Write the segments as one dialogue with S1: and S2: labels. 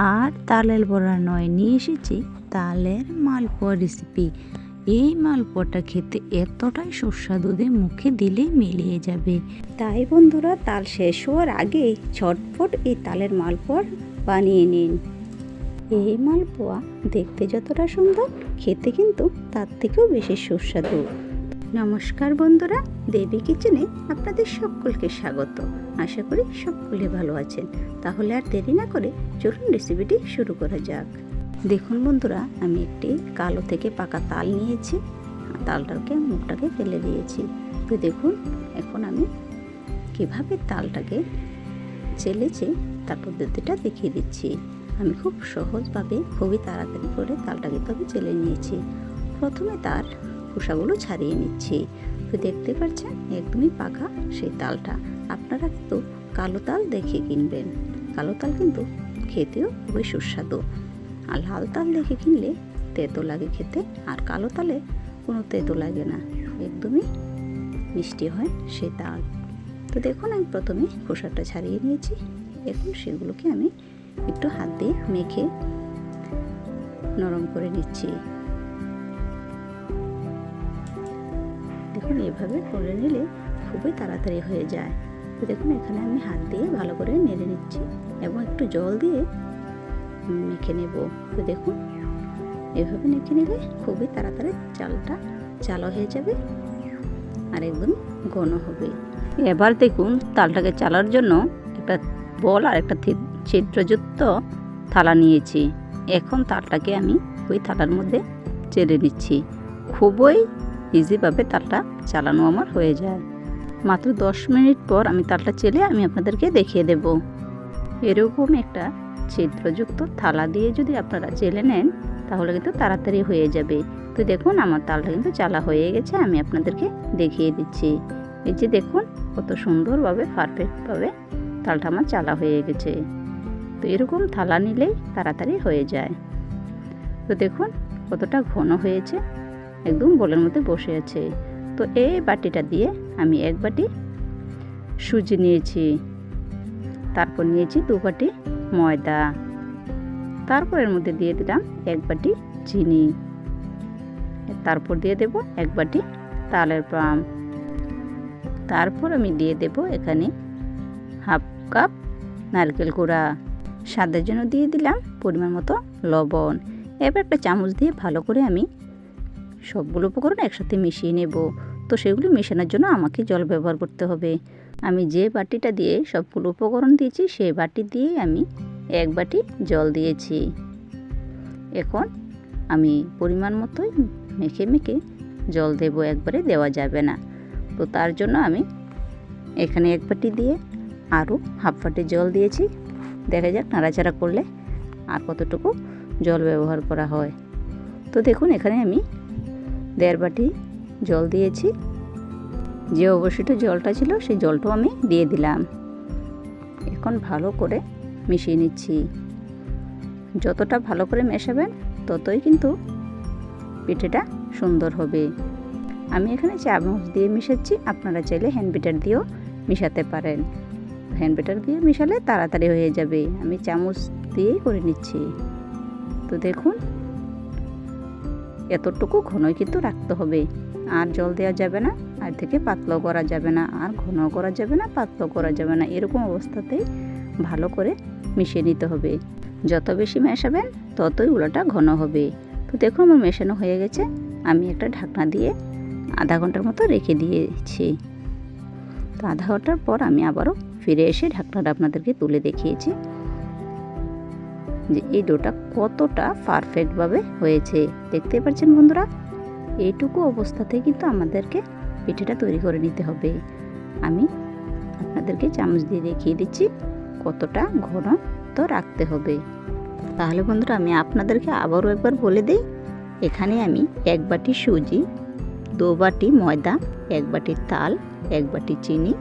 S1: আর তালের বড়া নয়, নিয়ে এসেছি তালের মালপোয়া রেসিপি এই মালপোয়াটা খেতে এতটাই সুস্বাদু যে মুখে দিলে মিলিয়ে যাবে।
S2: তাই বন্ধুরা, তাল শেষ হওয়ার আগে ছটফট এই তালের মালপোয়া বানিয়ে নিন। এই মালপোয়া দেখতে যতটা সুন্দর, খেতে কিন্তু তার থেকেও বেশি সুস্বাদু। নমস্কার বন্ধুরা, দেবী কিচেনে আপনাদের সকলকে স্বাগত। আশা করি সকলে ভালো আছেন। তাহলে আর দেরি না করে চলুন রেসিপিটি শুরু করা যাক। দেখুন বন্ধুরা, আমি একটি কালো থেকে পাকা তাল নিয়েছি। তালটাকে, মুখটাকে ফেলে দিয়েছি। তো দেখুন, এখন আমি কীভাবে তালটাকে চেলেছে তার পদ্ধতিটা দেখিয়ে দিচ্ছি। আমি খুব সহজভাবে খুবই তাড়াতাড়ি করে তালটাকে তবে চেলে নিয়েছি। প্রথমে তার খোসাগুলো ছাড়িয়ে নিচ্ছি। তো দেখতে পাচ্ছেন, একদমই পাকা সেই তালটা। আপনারা কিন্তু কালো তাল দেখে কিনবেন। কালো তাল কিন্তু খেতেও খুবই সুস্বাদু। আর লাল তাল দেখে কিনলে তেতো লাগে খেতে, আর কালো তালে কোনো তেতো লাগে না। একদমই মিষ্টি হয় সেই তাল। তো দেখুন, আমি প্রথমে খোসাটা ছাড়িয়ে নিয়েছি। এখন সেগুলোকে আমি একটু হাত দিয়ে মেখে নরম করে নিচ্ছি। দেখুন এভাবে করে নিলে খুবই তাড়াতাড়ি হয়ে যায়। তো দেখুন, এখানে আমি হাত দিয়ে ভালো করে নেড়ে নিচ্ছি এবং একটু জল দিয়ে মেখে নেব। তো দেখুন, এভাবে মেখে নিলে খুবই তাড়াতাড়ি চালটা চালো হয়ে যাবে আর একদম ঘন হবে। এবার দেখুন, তালটাকে চালার জন্য একটা বল আর একটা ছিদ্রযুক্ত থালা নিয়েছি। এখন তালটাকে আমি ওই থালার মধ্যে চেলে নিচ্ছি। খুবই ইজিভাবে তালটা চালানো আমার হয়ে যায়। মাত্র দশ মিনিট পর আমি তালটা চেলে আমি আপনাদেরকে দেখিয়ে দেব। এরকম একটা ছিদ্রযুক্ত থালা দিয়ে যদি আপনারা চেলে নেন, তাহলে কিন্তু তাড়াতাড়ি হয়ে যাবে। তো দেখুন, আমার তালটা কিন্তু চালা হয়ে গেছে, আমি আপনাদেরকে দেখিয়ে দিচ্ছি। এই যে দেখুন, কত সুন্দরভাবে পারফেক্টভাবে তালটা আমার চালা হয়ে গেছে। তো এরকম থালা নিলেই তাড়াতাড়ি হয়ে যায়। তো দেখুন, কতটা ঘন হয়েছে। একদম বলের মধ্যে বসে আছে। তো এই বাটিটা দিয়ে আমি এক বাটি সুজি নিয়েছি। তারপর নিয়েছি দু বাটি ময়দা। তারপর এর মধ্যে দিয়ে দিলাম এক বাটি চিনি। তারপর দিয়ে দেব এক বাটি তালের পাম। তারপর আমি দিয়ে দেব এখানে হাফ কাপ নারকেল গুঁড়া। স্বাদের জন্য দিয়ে দিলাম পরিমাণ মতো লবণ। এবার একটা চামচ দিয়ে ভালো করে আমি সবগুলো উপকরণ একসাথে মিশিয়ে নেব। তো সেগুলো মেশানোর জন্য আমাকে জল ব্যবহার করতে হবে। আমি যে বাটিটা দিয়ে সবগুলো উপকরণ দিয়েছি সেই বাটি দিয়ে আমি এক বাটি জল দিয়েছি। এখন আমি পরিমাণ মতোই মেখে মেখে জল দেব, একবারে দেওয়া যাবে না। তো তার জন্য আমি এখানে এক বাটি দিয়ে আরও হাফ বাটি জল দিয়েছি। দেখা যাক নাড়াচাড়া করলে আর কতটুকু জল ব্যবহার করা হয়। তো দেখুন, এখানে আমি দেড় বাটি জল দিয়েছি। যে অবশিষ্ট জলটা ছিল সেই জলটাও আমি দিয়ে দিলাম। এখন ভালো করে মিশিয়ে নিচ্ছি। যতটা ভালো করে মেশাবেন ততই কিন্তু পিঠেটা সুন্দর হবে। আমি এখানে চা চামচ দিয়ে মিশাচ্ছি, আপনারা চাইলে হ্যান্ড বিটার দিয়েও মিশাতে পারেন। হ্যান্ড বিটার দিয়ে মিশালে তাড়াতাড়ি হয়ে যাবে। আমি চামচ দিয়েই করে নিচ্ছি। তো দেখুন এতটুকু ঘনই কিন্তু রাখতে হবে। আর জল দেওয়া যাবে না, আর থেকে পাতলাও করা যাবে না, আর ঘন করা যাবে না, পাতলাও করা যাবে না। এরকম অবস্থাতেই ভালো করে মিশিয়ে নিতে হবে। যত বেশি মেশাবেন, ততই উলোটা ঘন হবে। তো দেখুন আমার মেশানো হয়ে গেছে। আমি একটা ঢাকনা দিয়ে আধা ঘণ্টার মতো রেখে দিয়েছি। তো আধা ঘণ্টার পর আমি আবারও ফিরে এসে ঢাকনাটা আপনাদেরকে তুলে দেখিয়েছি। যে এই ডোটা কতটা পারফেক্টভাবে হয়েছে। দেখতে পাচ্ছেন বন্ধুরা? এইটুকু অবস্থাতে কিন্তু আমাদেরকে পিঠেটা তৈরি করে নিতে হবে। আমি আপনাদেরকে চামচ দিয়ে দেখিয়ে দিচ্ছি কতটা ঘন তো রাখতে হবে। তাহলে বন্ধুরা, আমি আপনাদেরকে আবারও একবার বলে দিই, এখানে আমি এক বাটি সুজি, দু বাটি ময়দা, এক বাটি তাল, এক বাটি চিনি,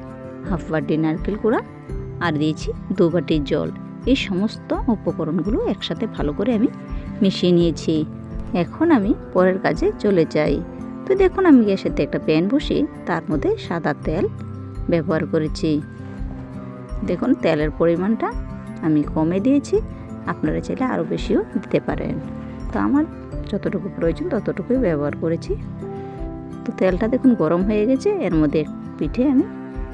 S2: হাফ বাটি নারকেল গুঁড়া আর দিয়েছি দু বাটি জল। এই সমস্ত উপকরণগুলো একসাথে ভালো করে আমি মিশিয়ে নিয়েছি। এখন আমি পরের কাজে চলে যাই। তো দেখুন, আমি গ্যাসেতে একটা প্যান বসিয়ে তার মধ্যে সাদা তেল ব্যবহার করেছি। দেখুন, তেলের পরিমাণটা আমি কমে দিয়েছি। আপনারা চাইলে আরও বেশিও দিতে পারেন। তো আমার যতটুকু প্রয়োজন ততটুকুই ব্যবহার করেছি। তো তেলটা দেখুন গরম হয়ে গেছে। এর মধ্যে পিঠে আমি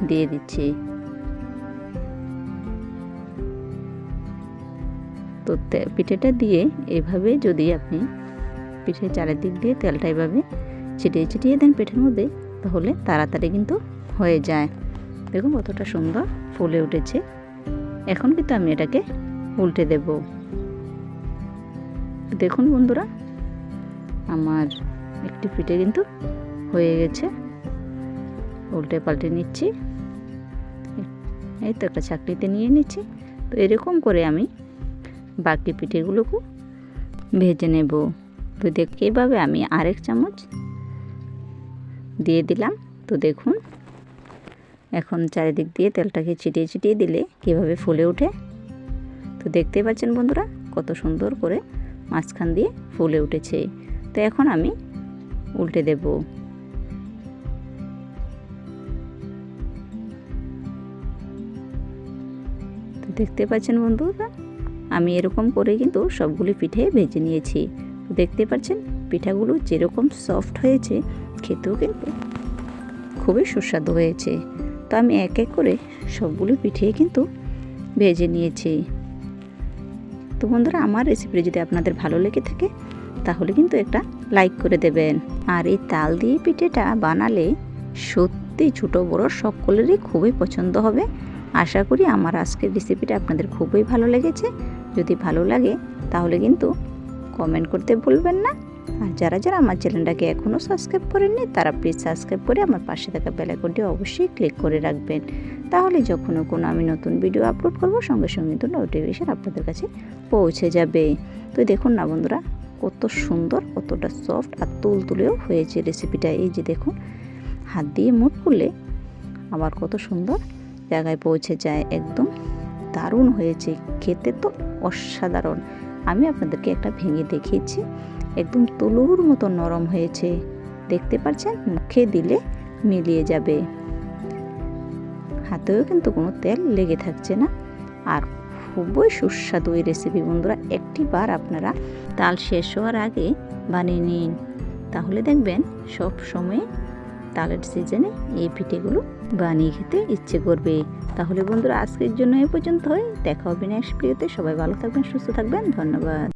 S2: দিয়ে দিচ্ছি। পিঠেটা দিয়ে এভাবে যদি আপনি পিঠে চারিদিক দিয়ে তেলটা এভাবে ছিটিয়ে ছিটিয়ে দেন পিঠের মধ্যে, তাহলে তাড়াতাড়ি কিন্তু হয়ে যায়। দেখুন কতটা সুন্দর ফুলে উঠেছে। এখন কিন্তু আমি এটাকে উল্টে দেব। দেখুন বন্ধুরা, আমার একটি পিঠে কিন্তু হয়ে গেছে। উল্টে পাল্টে নিচ্ছি। এই তো একটা চাকরিতে নিয়ে নিচ্ছি। তো এরকম করে আমি বাকি পিঠেগুলোকে ভেজে নেব। তো দেখ এইভাবে আমি আরেক চামচ দিয়ে দিলাম। তো দেখুন, এখন চারিদিক দিয়ে তেলটাকে ছিটিয়ে ছিটিয়ে দিলে কীভাবে ফুলে ওঠে। তো দেখতে পাচ্ছেন বন্ধুরা, কত সুন্দর করে মাঝখান দিয়ে ফুলে উঠেছে। তো এখন আমি উল্টে দেব। তো দেখতে পাচ্ছেন বন্ধুরা আমি এরকম করে কিন্তু সবগুলি পিঠে ভেজে নিয়েছি। দেখতে পাচ্ছেন? পিঠাগুলো যেরকম সফট হয়েছে, খেতেও কিন্তু খুবই সুস্বাদু হয়েছে। তো আমি এক এক করে সবগুলি পিঠে কিন্তু ভেজে নিয়েছি। তো বন্ধুরা, আমার রেসিপি যদি আপনাদের ভালো লেগে থাকে, তাহলে কিন্তু একটা লাইক করে দেবেন। আর এই তাল দিয়ে পিঠেটা বানালে সত্যি ছোটো বড় সকলেরই খুবই পছন্দ হবে। আশা করি আমার আজকের রেসিপিটা আপনাদের খুবই ভালো লেগেছে। যদি ভালো লাগে, তাহলে কিন্তু কমেন্ট করতে ভুলবেন না। আর যারা যারা আমার চ্যানেলটাকে এখনও সাবস্ক্রাইব করেননি, তারা প্লিজ সাবস্ক্রাইব করে আমার পাশে থাকা বেলাইকনটি অবশ্যই ক্লিক করে রাখবেন। তাহলে যখনও কোনো আমি নতুন ভিডিও আপলোড করব, সঙ্গে সঙ্গে কিন্তু নোটিফিকেশান আপনাদের কাছে পৌঁছে যাবে। তো দেখুন না বন্ধুরা, কত সুন্দর, কতটা সফট আর তুল তুলেও হয়েছে রেসিপিটা এই যে দেখুন, হাত দিয়ে মুট করলে আবার কত সুন্দর জায়গায় পৌঁছে যায় একদম দারুণ হয়েছে, খেতে তো অসাধারণ। আমি আপনাদেরকে একটা ভেঙে দেখিয়েছি, একদম তুলুর মতো নরম হয়েছে। দেখতে পাচ্ছেন? মুখে দিলে মিলিয়ে যাবে। হাতেও কিন্তু কোনো তেল লেগে থাকছে না। আর খুবই সুস্বাদু এই রেসিপি বন্ধুরা। একটি বার আপনারা তাল শেষ হওয়ার আগে বানিয়ে নিন। তাহলে দেখবেন সব সময় তালের সিজনে এই পিঠেগুলো বানিয়ে খেতে ইচ্ছে করবে। তাহলে বন্ধুরা, আজকের জন্য এ পর্যন্ত হয় দেখা হবে নেক্সট ভিডিওতে সবাই ভালো থাকবেন, সুস্থ থাকবেন। ধন্যবাদ।